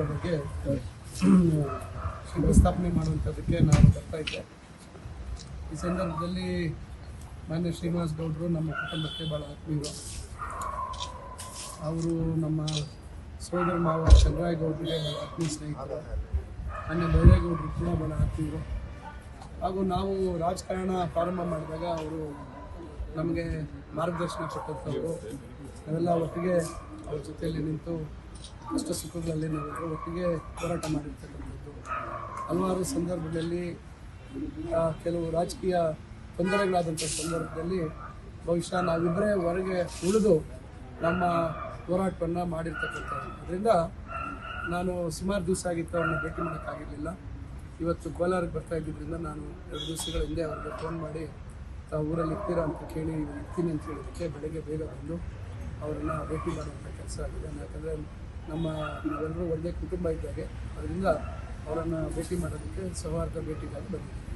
ಬಗ್ಗೆ ಶಂಕುಸ್ಥಾಪನೆ ಮಾಡುವಂಥದ್ದಕ್ಕೆ ನಾನು ಬರ್ತಾ ಇದ್ದೆ. ಈ ಸಂದರ್ಭದಲ್ಲಿ ಮಾನ್ಯ ಶ್ರೀನಿವಾಸ್ ಗೌಡರು ನಮ್ಮ ಕುಟುಂಬಕ್ಕೆ ಭಾಳ ಆತ್ಮೀಯರು. ಅವರು ನಮ್ಮ ಸೋದರ ಮಾವ ಚಂದ್ರಾಯಗೌಡರಿಗೆ ಭಾಳ ಆತ್ಮೀಯ ಸ್ನೇಹಿತರು. ಮಾನ್ಯ ಬೈರೇಗೌಡರು ಕೂಡ ಭಾಳ ಆತ್ಮೀಯರು. ಹಾಗೂ ನಾವು ರಾಜಕಾರಣ ಪ್ರಾರಂಭ ಮಾಡಿದಾಗ ಅವರು ನಮಗೆ ಮಾರ್ಗದರ್ಶನ ಕೊಟ್ಟಂಥವ್ರು. ನಾವೆಲ್ಲ ಒಟ್ಟಿಗೆ ಅವ್ರ ಜೊತೆಯಲ್ಲಿ ನಿಂತು ಕಷ್ಟ ಸುಖಗಳಲ್ಲಿ ನಾವೆಲ್ಲರೂ ಒಟ್ಟಿಗೆ ಹೋರಾಟ ಮಾಡಿರ್ತಕ್ಕಂಥದ್ದು. ಹಲವಾರು ಸಂದರ್ಭದಲ್ಲಿ ಕೆಲವು ರಾಜಕೀಯ ತೊಂದರೆಗಳಾದಂಥ ಸಂದರ್ಭದಲ್ಲಿ ಬಹುಶಃ ನಾವಿಬ್ಬರೇ ಹೊರಗೆ ಉಳಿದು ನಮ್ಮ ಹೋರಾಟವನ್ನು ಮಾಡಿರ್ತಕ್ಕಂಥದ್ದು ಅದರಿಂದ ನಾನು ಸುಮಾರು ದಿವಸ ಆಗಿತ್ತು ಅವ್ರನ್ನ ಭೇಟಿ ಮಾಡೋಕ್ಕಾಗಿರಲಿಲ್ಲ. ಇವತ್ತು ಕೋಲಾರಕ್ಕೆ ಬರ್ತಾ ಇದ್ದಿದ್ದರಿಂದ ನಾನು ಎರಡು ದಿವಸಗಳ ಹಿಂದೆ ಅವ್ರಿಗೆ ಫೋನ್ ಮಾಡಿ, ತಾವು ಊರಲ್ಲಿ ಇರ್ತೀರಾ ಅಂತ ಕೇಳಿ ಇರ್ತೀನಿ ಅಂತ ಹೇಳಿದ್ದಕ್ಕೆ ಬೆಳಗ್ಗೆ ಬೇಗ ಬಂದು ಅವರನ್ನು ಭೇಟಿ ಮಾಡುವಂಥ ಕೆಲಸ ಆಗಿದೆ. ಯಾಕಂದರೆ ನಮ್ಮ ನಾವೆಲ್ಲರೂ ಒಂದೇ ಕುಟುಂಬ ಇದ್ದಾಗೆ ಅದರಿಂದ ಅವರನ್ನು ಭೇಟಿ ಮಾಡೋದಕ್ಕೆ ಸೌಹಾರ್ದ ಭೇಟಿಗಾಗಿ ಬಂದಿದ್ದೀನಿ